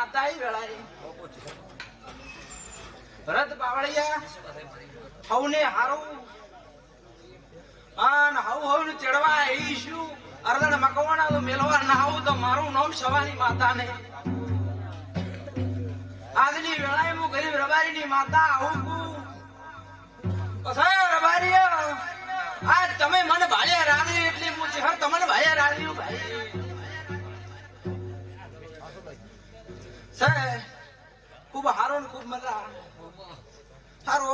માતા વેળાએ. ભરત વેળાએ હું ગરીબ રબારીની માતા આવું છું. રબારી આજ તમે મને ભાળ્યા રાંધી એટલે હું છે તમને ભાળ્યા રાંધી ભાઈ. સર ખૂબ હારો ને ખૂબ મજા હારો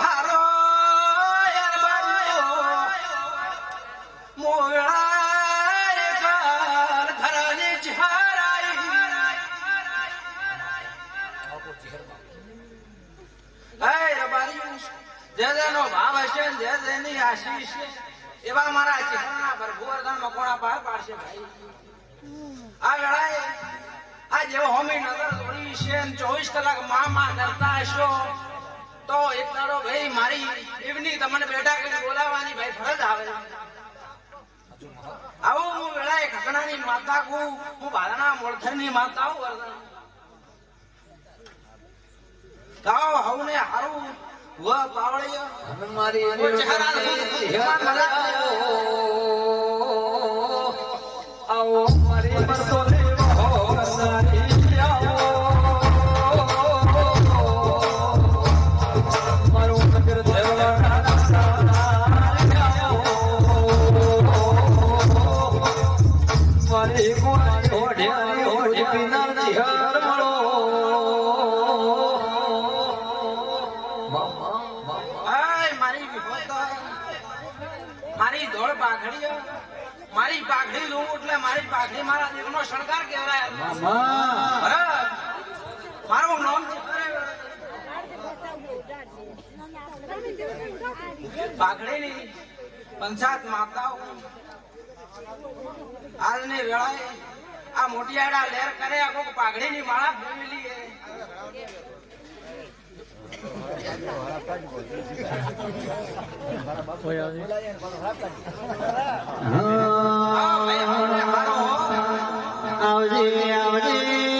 હારો રબારી જે જેનો ભાવ હશે જે જેની આશીષ છે, એવા મારા ચહેરાના ભરભુવર્ધન મકોણા પાર પાડશે ભાઈ? આ વેળાએ આ જેવો હોમી નગર દોડી છે ચોવીસ કલાકમાં માં કરતા હશો. તો એક દાડો ભાઈ મારી એવની તમને બેઠા કરી બોલાવવાની ભાઈ ફરજ આવે. આવું હું વેળાએ ખકડાની માતા કુ હું બાળના મોળથરની માતા હું વર્ધન ગાઓ હવને હારું. વ ચહેરા આવો મારી મારી પાઘડી લઉં એટલે મારી પાઘડી મારા દેવનો શણગાર કહેવાય. મારું નામ પાઘડીની પંચાયત માતાઓ આજની વેળાએ આ મોટિયાડા લેર કરે આખો પાઘડીની માળા ફેરવેલી છે. હા, ભાઈ, હવે હારો હો. આવજે આવજે.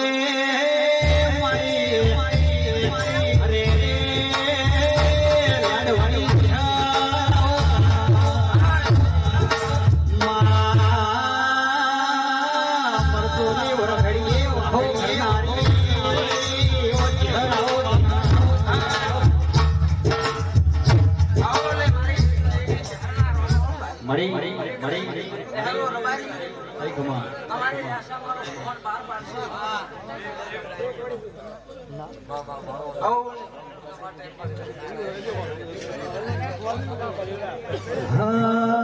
ભગવાન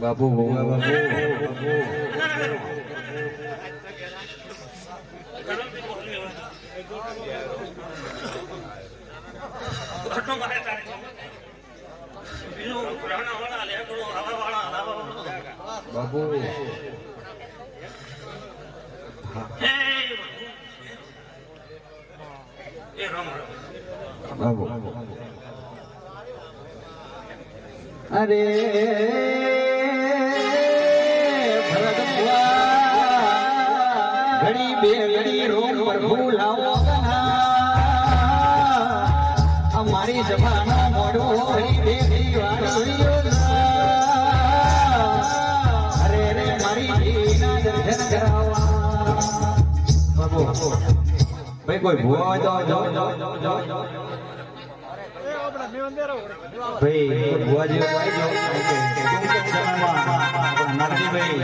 બાપુ ભોગા બાપુ. બાપુ. બાબુ અરે ભાઈ કોઈ ભૂવા હોય તો ભાઈ ભુવાજી નારજીભાઈ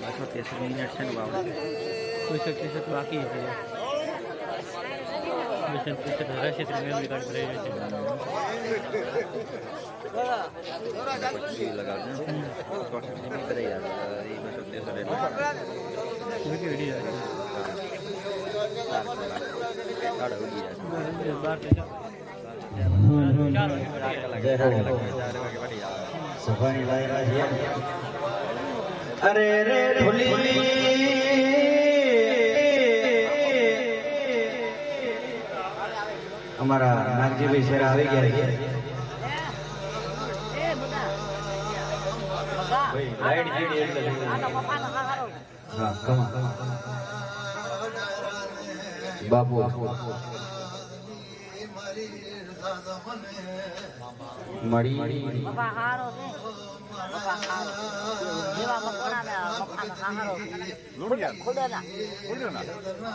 Mas não tem essa menina de sangue, mission t shirt तो बाकी है भैया मिशन टीशर्ट क्षेत्र में निकाल रहे हैं। अरे रे भोली અમારા નાગજીભાઈ શેર આવી ગયા છે. બાપુ. મળી. પપ્પા હારો છે પપ્પા હારો જેવા મકોડા ને પપ્પાનો હારો ખુદે ના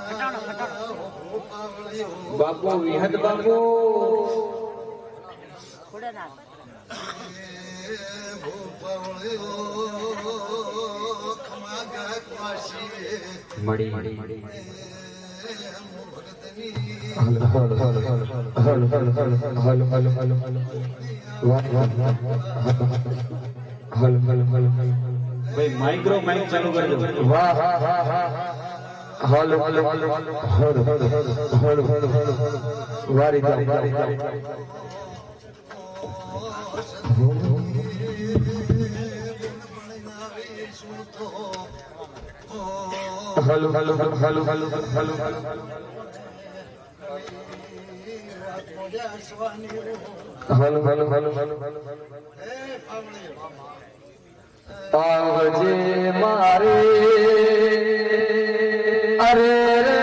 ખટાણો ખટાણો બાપુ વિહત બાપુ ખુદે ના મળી મળી હલ હલ હલ હલ હલ હલ હલ હલ હલ हल हल हल दो वाह हा हा हा हल हल हल हल हल हल हल हल हलो वारी हलो हलो हलो हल हल हल हल हल हल हल हल हल આવજે મારે. અરે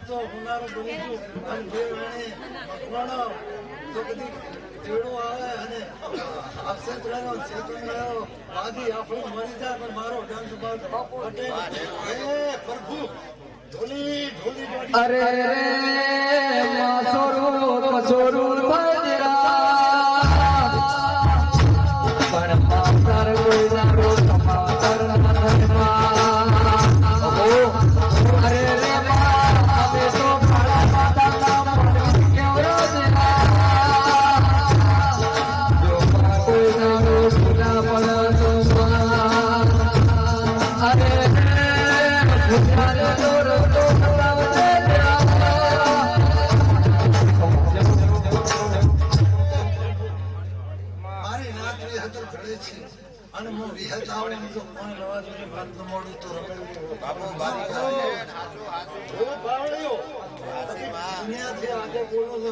તો હુનારો બની અને જે વેણે મકવાણો તો બધી ચેડો આવે અને અક્ષત રહ્યો ચેતન રહ્યો આદિ આપણું મરી જાય, પણ મારો ડાન્સ બાદ પટેલ હે પ્રભુ ઢોલી ઢોલી અરે રે સ્વરૂપ કસોરું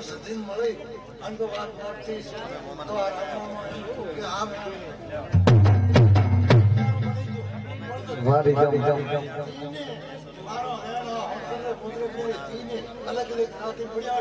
જો સધી અલગ અલગ નાતી પડ્યા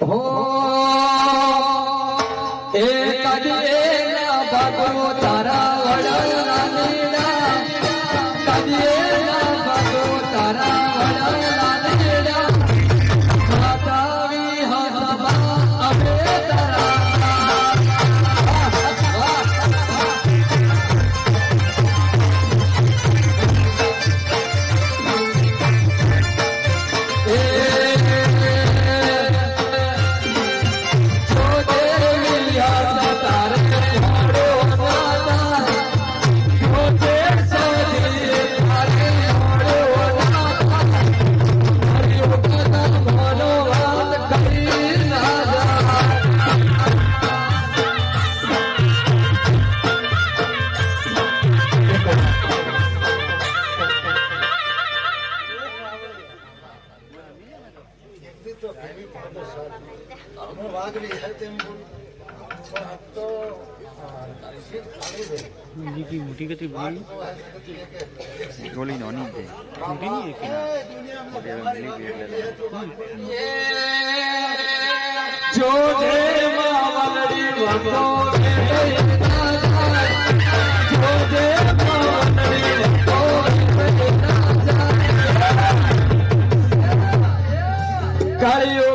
હો એ કદી એ ના ભાગો તારા વડા ઢીગતી ભૂલી ગોળી નોની છે ઊંધી નહીં કે ના એટલે મિલી એટલે જો જે માવડી વંદો જો જે માવડી વંદો કળિયો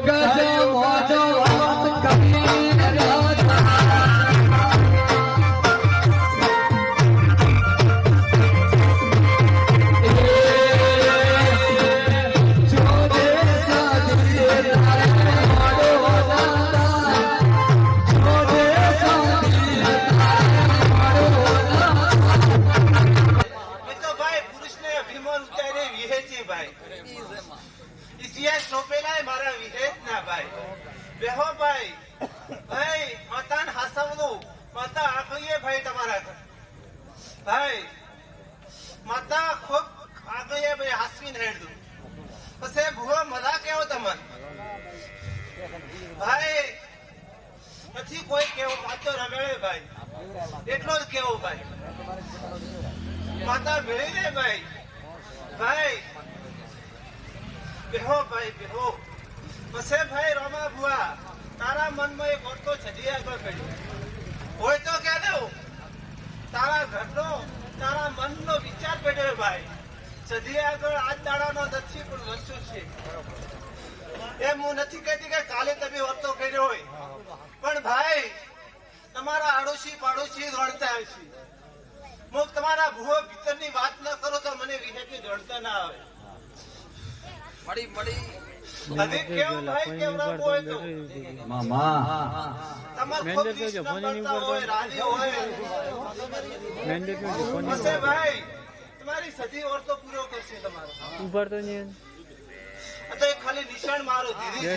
તો ખાલી નિશાન મારો દીધી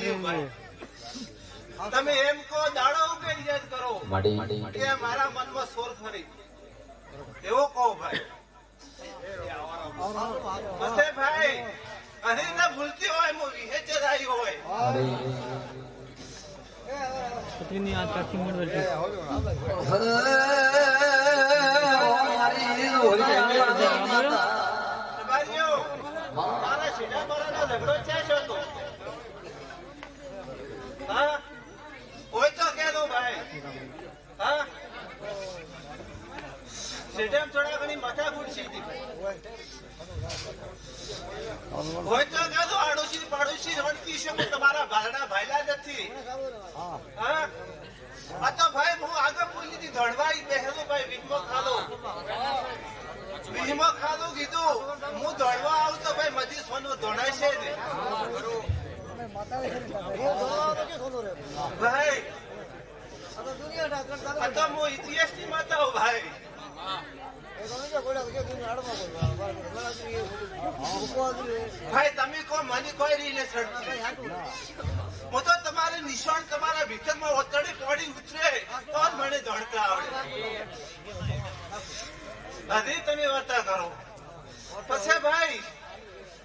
તમે એમ કહો દાડો યાદ કરો. કે મારા મનમાં સોર ખરી એવો કહો ભાઈ. ભાઈ અને ના ભૂલતી હોય હું વિહેચરાઈ હોય. છત્રીની આ તારા શેડા ઝઘડો છે છો હા? હોય તો કે દો ભાઈ. હા? શેડામાં થોડા ઘણી માથાકૂટ સીધી હોય તો કે દો આડોશી પાડોશી રણતી છે પણ તમારા ભાડા ભાઈલા નથી. હા? આ તો ભાઈ, હું આગળ બોલી હતી ધણવાઈ બેહેલો ભાઈ વીમો ખાધો વીમો ખાધો કીધું, હું દોડવા આવું તો ભાઈ મજી સોનું ધોણાય છે ને. ભાઈ તો હું ઇતિહાસની માતા હું ભાઈ. તમે કો મને કોઈ સડતી હું તો તમારે નિશાન તમારા ભીતરમાં ઓતડી પોડી ઉતરે, તો મને દોડતા આવડે. હજી તમે વાર્તા કરો. પછી ભાઈ,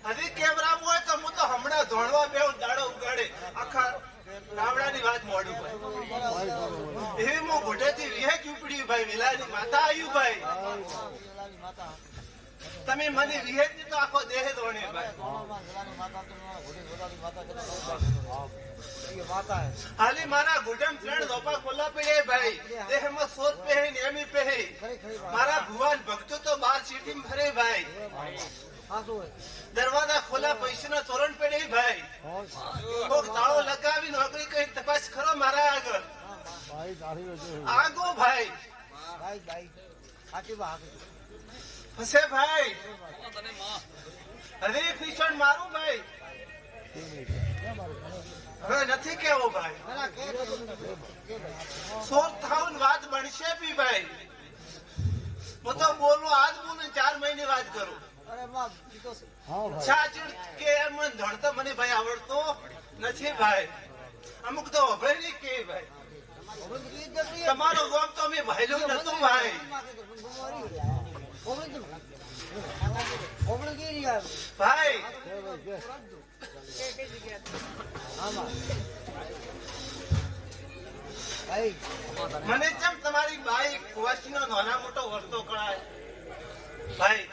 હજી કેવરાવું હોય તો હું તો હમણાં ધોળવા બે દાડો ઉગાડે. આખા ગામડાની વાત મોડું ભાઈ એવી હું ઘોટેથી ચૂપડી ભાઈ વેલાની માતા આવ્યું ભાઈ. તમે મને વિહે તો આખો દેહ ધોણે ભાઈ. હાલી મારા ગુડમ ત્રણ લોપા ખોલા પડે ભાઈ. દેહમાં સોત પહે ને એમી પહે મારા ભુવાન ભક્તો તો બાર સીટી ફરે ભાઈ. દરવાજા ખોલા પૈસાના તોરણ પડે ભાઈ. કોક તાળો લગાવી નોકરી કઈ તપાસ કરો મારા આગળ. આગો ભાઈ. હશે ભાઈ. હરે કૃષ્ણ મારું ભાઈ. હવે નથી કેવો ભાઈ. સોળ થાઉન વાત બનશે બી ભાઈ. હું તો બોલું આજ બોલું ચાર મહિને વાત કરું. સાચું કે મને ધણતો મને ભાઈ આવડતો નથી ભાઈ. અમુક તો અભય નહીં કે ભાઈ. તમારો ગોમ તો અમે ભાઈલું નતું ભાઈ. ભાઈ. મને જેમ તમારી બાઈક કુવાસી નો નાના મોટો વર્તો કળાય ભાઈ.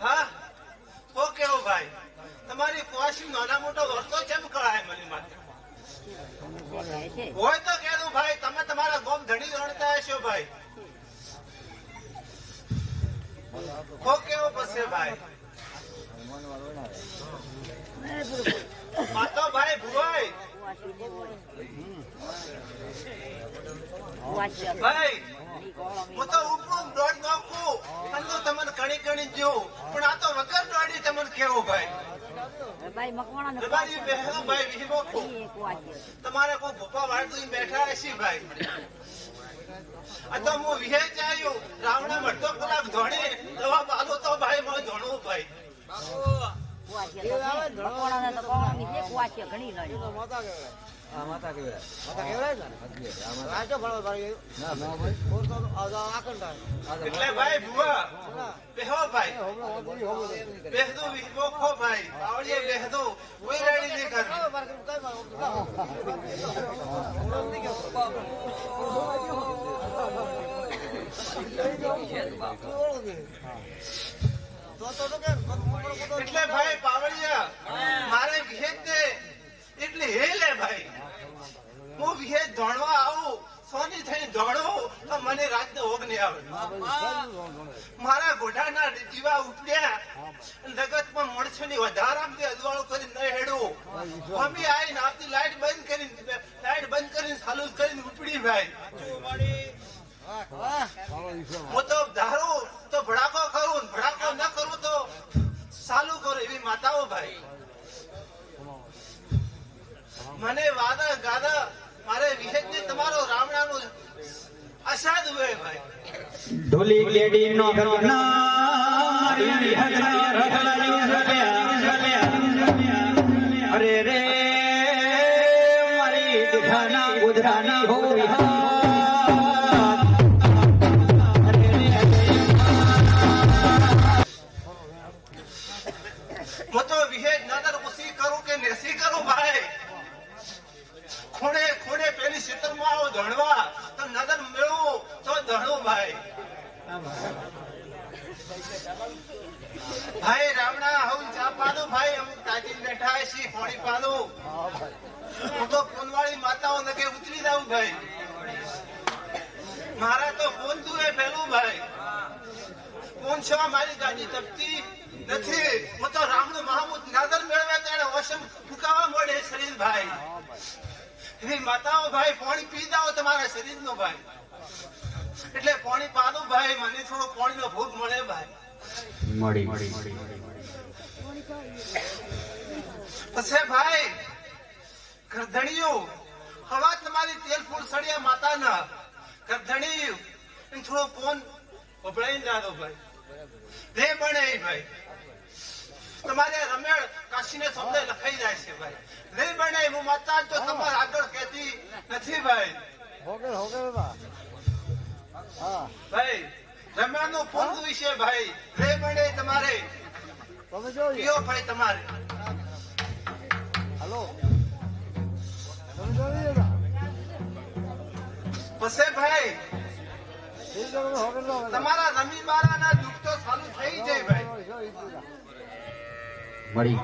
હા? ઓ કેવો ભાઈ? તમારી કોશી નાના મોટો વર્તો જેમ કળાય મને માટે હોય તો કેરું ભાઈ તમે તમારા ગોમ ધણી રણતા હશો ભાઈ. ઓ કેવો પસે ભાઈ? આ તો ભાઈ ભુવાઈ. ભાઈ હું તો ઉપરું દોડ નાખું અને તો તમને કણી કણી જેવું પણ આ તો વગર દોડી તમને કેવું ભાઈ ભાઈ ભાઈ તમારે કોઈ ભૂપા વાળતું બેઠા હશે ભાઈ. આ તો હું વિહે ચાલ્યો રાવણા મટતો કલાક ધોણી દવા બાલો તો ભાઈ મને ધોણવું ભાઈ મકવાણા તો કોણ છે. કુવાચી ઘણી લડી. એટલે ભાઈ ભુવા બેહો ભાઈ. બેહદુ વિહમો ખો ભાઈ. આવડીએ બેહદુ. કોઈ રેડી નહીં કરવી. એટલે ભાઈ પાવડિયા મારે વિહેજ દે એટલે હે લે ભાઈ, હું વિહેજ ધોણવા આવું, સોની થઈ દોડો તો મને રાતનો ઓગ નહીં આવે. મારા ગોઢાના જીવા ઉપડ્યા જગતમાં મળછોની વધારામાંથી અજવાળો કરીને ન હેડવું મમ્મી આવીને આપતી લાઈટ બંધ કરીને લાઈટ બંધ કરીને ચાલુ કરીને ઉપડી ભાઈ. હું તો મને વાદા ગાદા મારે વિહેજને તમારો રામણાનો અસાદ હોય ભાઈ ઢોલી કેડી નો. અરે રે, મારી દુખાના ઉધરાની હો વિહાર. હું નાદર ઉસી કરું કે નેસી કરું ભાઈ ખૂણે ખૂણે પેલી ક્ષેત્રમાં આવો ધણવા તો નદર મેળવું તો ધણું ભાઈ ભાઈ રામણા હું ચા પાડું ભાઈ અમુક તાજી બેઠા છીએ પાણી પાડું હું તો પૂનવાળી માતાઓ નકે ઉતરી જાઉં ભાઈ મારા તો પૂન તું એ પેલું ભાઈ પૂન છો મારી ગાડી તપતી નથી. હું તો રામનું મહામૂદ નાદર મેળવ્યા ત્યારે ઓસમ ફૂકાવા મળે શરીર ભાઈ એની માતાઓ ભાઈ પાણી પી જાઓ તમારા શરીરનો ભાઈ. એટલે પાણી પાનું ભાઈ મને થોડો પાણીનો ભૂખ મળે ભાઈ. મળી. પછી ભાઈ ગરધણીયું હવા તમારી તેલ ફૂલ સળિયા માતાના. ગરધણીયું થોડો ફોન વપરાઈ ના દો ભાઈ. રે બને ભાઈ. તમારે રમેળ કાશીને શબ્દ લખાઈ જાય છે ભાઈ. નહીં બને હું માતા તો તમારે આગળ કહેતી નથી ભાઈ. ભાઈ રમેળનું ફોન વિશે ભાઈ. રે બને તમારે. કયો ભાઈ તમારે? પછી ભાઈ. તમારા રમી મારાના દુઃખ તો ચાલુ થઈ જાય ભાઈ. મળી.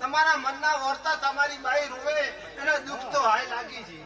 તમારા મનના વર્તા તમારી બાઈ રૂવે એને દુઃખ તો હાય લાગી છે.